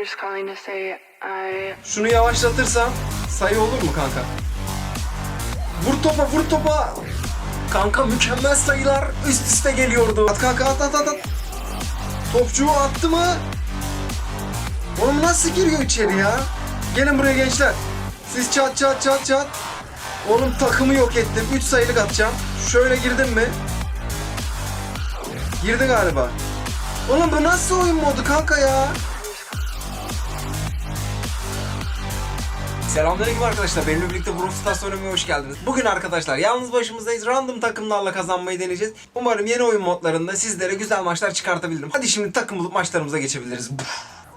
Just calling to say I Şunu yavaşlatırsam sayı olur mu kanka? Vur topa vur topa. Kanka mükemmel sayılar üst üste geliyordu. At kanka at at at at. Topçuğu attı mı? Oğlum nasıl giriyor içeri ya? Gelin buraya gençler. Siz çat çat çat çat. Oğlum takımı yok ettim. 3 sayılık atacağım. Şöyle girdim mi? Girdi galiba. Oğlum bu nasıl oyun modu kanka ya? Selamünaleyküm arkadaşlar. Benimle birlikte Brawl Stars oynamaya hoş geldiniz. Bugün arkadaşlar yalnız başımızdayız. Random takımlarla kazanmayı deneyeceğiz. Umarım yeni oyun modlarında sizlere güzel maçlar çıkartabilirim. Hadi şimdi takım bulup maçlarımıza geçebiliriz.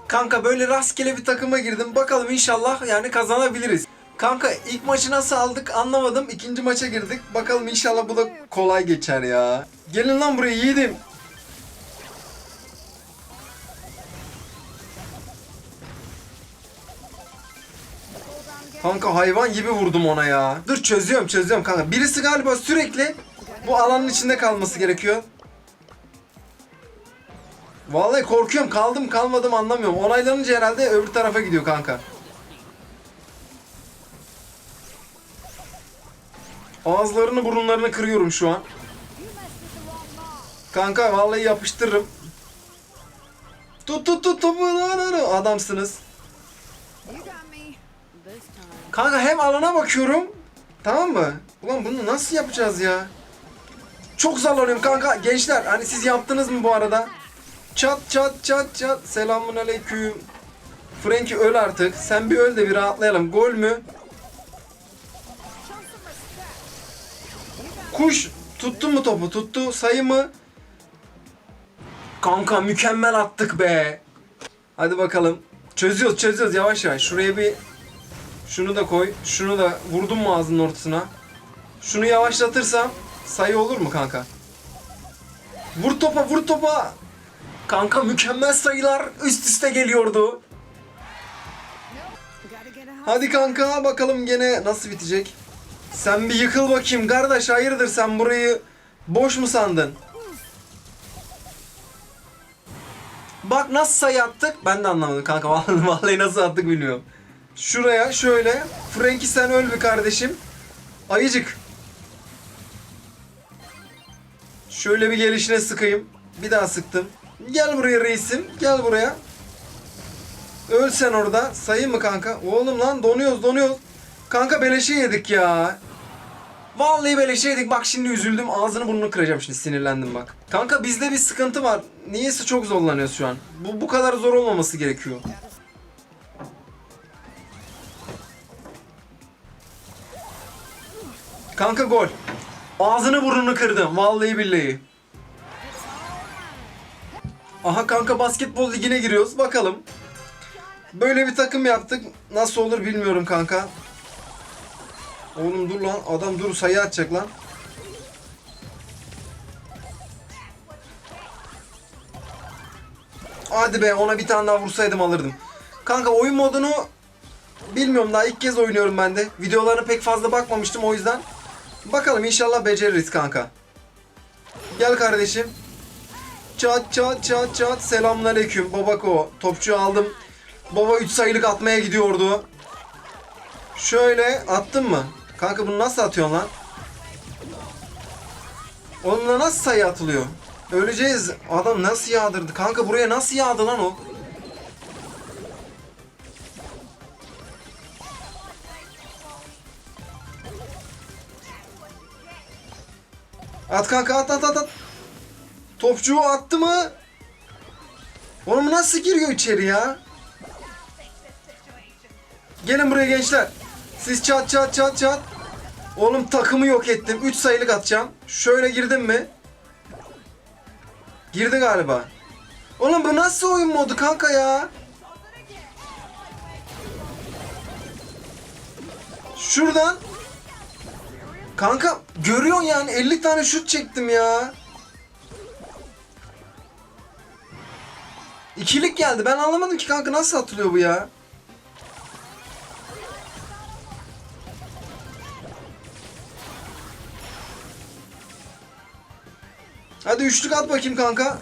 Kanka böyle rastgele bir takıma girdim. Bakalım inşallah yani kazanabiliriz. Kanka ilk maçı nasıl aldık anlamadım. İkinci maça girdik. Bakalım inşallah bu da kolay geçer ya. Gelin lan buraya yiğidim. Kanka hayvan gibi vurdum ona ya. Dur çözüyorum çözüyorum kanka. Birisi galiba sürekli bu alanın içinde kalması gerekiyor. Vallahi korkuyorum kaldım kalmadım anlamıyorum. Onaylanınca herhalde öbür tarafa gidiyor kanka. Ağızlarını burunlarını kırıyorum şu an. Kanka vallahi yapıştırırım. Tut tut tut topu adamsınız. Kanka hem alana bakıyorum. Tamam mı? Ulan bunu nasıl yapacağız ya? Çok zorlanıyorum kanka. Gençler hani siz yaptınız mı bu arada? Çat çat çat çat. Selamun aleyküm. Frankie öl artık. Sen bir öl de bir rahatlayalım. Gol mü? Kuş tuttun mu topu? Tuttu. Sayı mı? Kanka mükemmel attık be. Hadi bakalım. Çözüyoruz çözüyoruz yavaş yavaş. Şuraya bir şunu da koy. Şunu da vurdum mu ağzının ortasına? Şunu yavaşlatırsam sayı olur mu kanka? Vur topa vur topa. Kanka mükemmel sayılar üst üste geliyordu. Hadi kanka bakalım gene nasıl bitecek. Sen bir yıkıl bakayım kardeş hayırdır sen burayı boş mu sandın? Bak nasıl sayı attık ben de anlamadım kanka vallahi nasıl attık bilmiyorum. Şuraya şöyle Frankie sen öl bir kardeşim. Ayıcık. Şöyle bir gelişine sıkayım. Bir daha sıktım. Gel buraya reisim. Gel buraya. Öl sen orada. Sayı mı kanka? Oğlum lan donuyoruz donuyoruz. Kanka beleşe yedik ya. Vallahi beleşe yedik. Bak şimdi üzüldüm. Ağzını burnunu kıracağım şimdi sinirlendim bak. Kanka bizde bir sıkıntı var. Niyeyse çok zorlanıyoruz şu an. Bu bu kadar zor olmaması gerekiyor. Kanka gol. Ağzını burnunu kırdım. Vallahi billahi. Aha kanka basketbol ligine giriyoruz. Bakalım. Böyle bir takım yaptık. Nasıl olur bilmiyorum kanka. Oğlum dur lan. Adam dur sayı atacak lan. Hadi be ona bir tane daha vursaydım alırdım. Kanka oyun modunu bilmiyorum daha ilk kez oynuyorum ben de. Videolarına pek fazla bakmamıştım o yüzden. Bakalım inşallah beceririz kanka. Gel kardeşim. Çat çat çat çat. Selamünaleyküm. Babako. Topçu aldım. Baba 3 sayılık atmaya gidiyordu. Şöyle attın mı? Kanka bunu nasıl atıyorsun lan? Onunla nasıl sayı atılıyor? Öleceğiz. Adam nasıl yağdırdı? Kanka buraya nasıl yağdı lan o? At kanka at at at at. Topçu attı mı? Oğlum nasıl giriyor içeri ya? Gelin buraya gençler. Siz çat çat çat çat. Oğlum takımı yok ettim. 3 sayılık atacağım. Şöyle girdim mi? Girdi galiba. Oğlum bu nasıl oyun modu kanka ya? Şuradan. Kanka görüyorsun yani 50 tane şut çektim ya. İkilik geldi. Ben anlamadım ki kanka nasıl atılıyor bu ya? Hadi üçlük at bakayım kanka.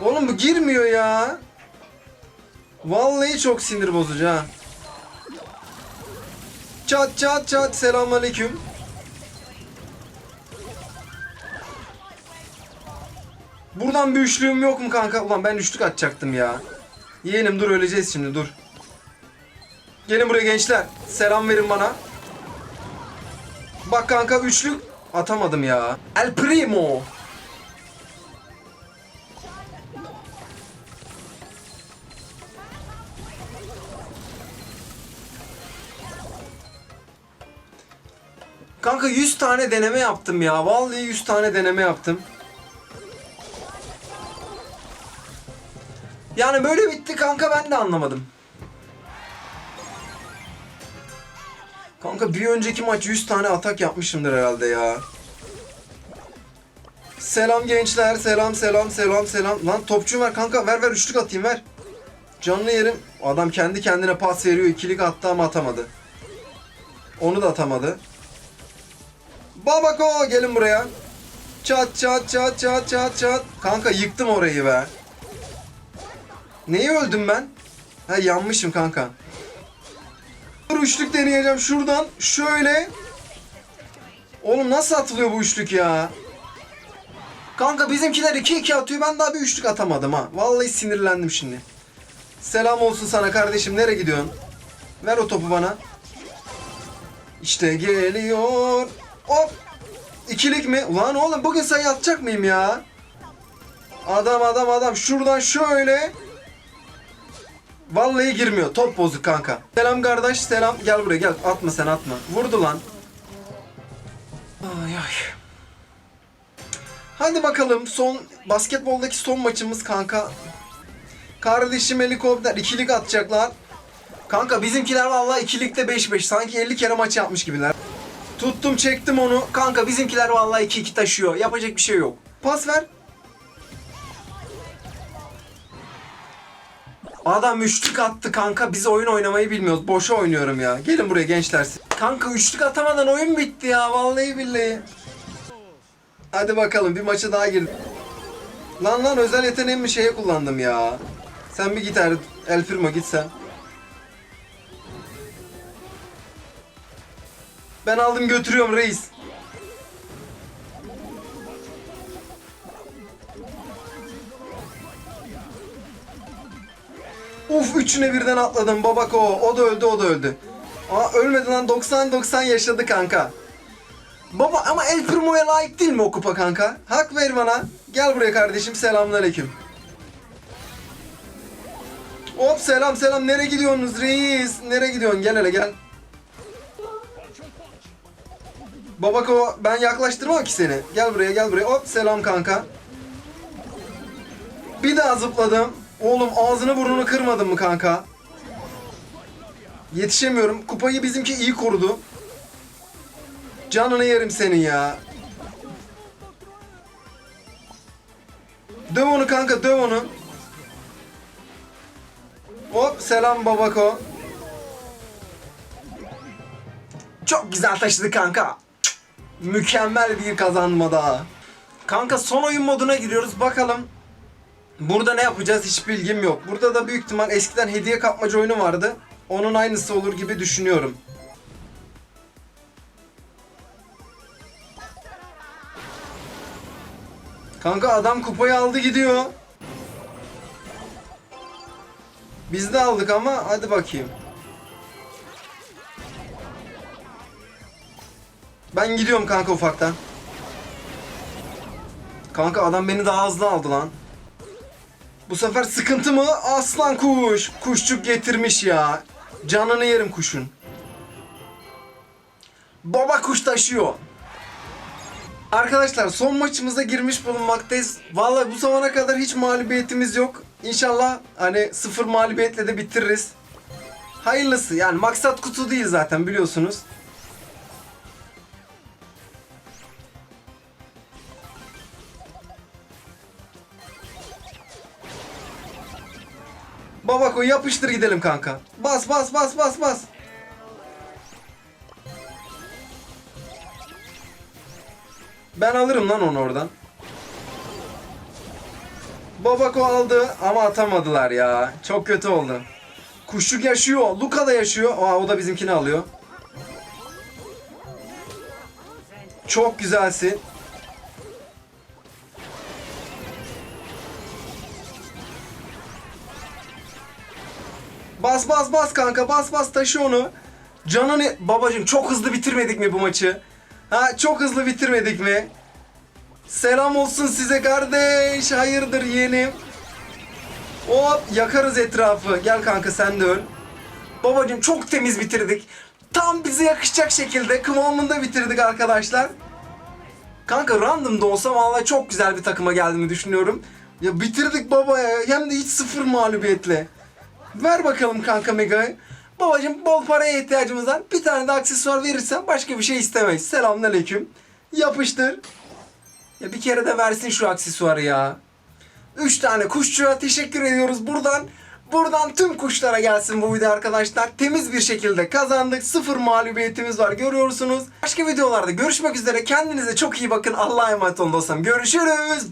Oğlum bu girmiyor ya. Vallahi çok sinir bozucu ha. Çat çat çat selamünaleyküm. Buradan bir üçlüğüm yok mu kanka? Ulan ben üçlük atacaktım ya. Yeğenim dur öleceğiz şimdi dur. Gelin buraya gençler. Selam verin bana. Bak kanka üçlük atamadım ya. El Primo. Kanka 100 tane deneme yaptım ya. Vallahi 100 tane deneme yaptım. Yani böyle bitti kanka ben de anlamadım. Kanka bir önceki maç 100 tane atak yapmışımdır herhalde ya. Selam gençler, selam selam selam selam. Lan topçu ver kanka, ver ver üçlük atayım ver. Canlı yerim. Adam kendi kendine pas veriyor, ikilik attı ama atamadı. Onu da atamadı. Babako gelin buraya. Çat çat çat çat çat çat. Kanka yıktım orayı be. Neyi öldüm ben? Ha yanmışım kanka. Dur üçlük deneyeceğim şuradan. Şöyle. Oğlum nasıl atılıyor bu üçlük ya? Kanka bizimkiler 2-2 atıyor. Ben daha bir üçlük atamadım ha. Vallahi sinirlendim şimdi. Selam olsun sana kardeşim. Nereye gidiyorsun? Ver o topu bana. İşte geliyor. Hop. İkilik mi? Ulan oğlum bugün sayı atacak mıyım ya? Adam adam adam. Şuradan şöyle. Vallahi girmiyor. Top bozuk kanka. Selam kardeş selam. Gel buraya gel. Atma sen atma. Vurdu lan. Ay ay. Hadi bakalım son basketboldaki son maçımız kanka. Kardeşim helikopter ikilik atacaklar. Kanka bizimkiler vallahi ikilikte 5-5. Sanki 50 kere maç yapmış gibiler. Tuttum çektim onu. Kanka bizimkiler vallahi 2-2 taşıyor. Yapacak bir şey yok. Pas ver. Adam üçlük attı kanka. Biz oyun oynamayı bilmiyoruz. Boşa oynuyorum ya. Gelin buraya gençler. Kanka üçlük atamadan oyun bitti ya. Vallahi billahi. Hadi bakalım bir maça daha girdim. Lan lan özel yeteneğimi şeye kullandım ya. Sen bir git El Primo git sen. Ben aldım götürüyorum reis. Uf üçüne birden atladım babako. O da öldü o da öldü. Aa ölmedi lan 90-90 yaşadı kanka. Baba ama El Primo'ya layık değil mi o kupa kanka? Hak ver bana. Gel buraya kardeşim selamünaleyküm. Hop selam selam nereye gidiyorsunuz reis? Nereye gidiyorsun? Gel hele gel. Babako ben yaklaştırmam ki seni. Gel buraya gel buraya. Hop selam kanka. Bir daha zıpladım. Oğlum ağzını burnunu kırmadın mı kanka? Yetişemiyorum. Kupayı bizimki iyi korudu. Canını yerim senin ya. Döv onu kanka döv onu. Hop selam babako. Çok güzel taşıdı kanka. Mükemmel bir kazanma daha. Kanka son oyun moduna giriyoruz. Bakalım Burada ne yapacağız hiç bilgim yok. Burada da büyük ihtimal eskiden hediye kapmaca oyunu vardı. Onun aynısı olur gibi düşünüyorum. Kanka adam kupayı aldı gidiyor. Biz de aldık ama hadi bakayım. Ben gidiyorum kanka ufaktan. Kanka adam beni daha hızlı aldı lan. Bu sefer sıkıntı mı? Aslan kuş. Kuşçuk getirmiş ya. Canını yerim kuşun. Baba kuş taşıyor. Arkadaşlar son maçımıza girmiş bulunmaktayız. Vallahi bu zamana kadar hiç mağlubiyetimiz yok. İnşallah hani sıfır mağlubiyetle de bitiririz. Hayırlısı yani maksat kutu değil zaten biliyorsunuz. Babako yapıştır gidelim kanka. Bas bas bas bas bas. Ben alırım lan onu oradan. Babako aldı ama atamadılar ya. Çok kötü oldu. Kuşçuk yaşıyor. Luka da yaşıyor. Aa, o da bizimkini alıyor. Çok güzelsin. Bas bas bas kanka bas bas taşı onu. Canını babacım çok hızlı bitirmedik mi bu maçı? Ha çok hızlı bitirmedik mi? Selam olsun size kardeş. Hayırdır yeğenim? Hop yakarız etrafı. Gel kanka sen de öl. Babacım çok temiz bitirdik. Tam bize yakışacak şekilde kıvamında bitirdik arkadaşlar. Kanka random da olsa vallahi çok güzel bir takıma geldiğimi düşünüyorum. Ya bitirdik baba ya. Hem de hiç sıfır mağlubiyetle. Ver bakalım kanka Mega'yı. Babacım bol paraya ihtiyacımız var. Bir tane de aksesuar verirsen başka bir şey istemeyiz. Selamünaleyküm. Yapıştır. Ya bir kere de versin şu aksesuarı ya. Üç tane kuşçuya teşekkür ediyoruz buradan. Buradan tüm kuşlara gelsin bu video arkadaşlar. Temiz bir şekilde kazandık. Sıfır mağlubiyetimiz var görüyorsunuz. Başka videolarda görüşmek üzere. Kendinize çok iyi bakın. Allah'a emanet olun dostlarım. Görüşürüz.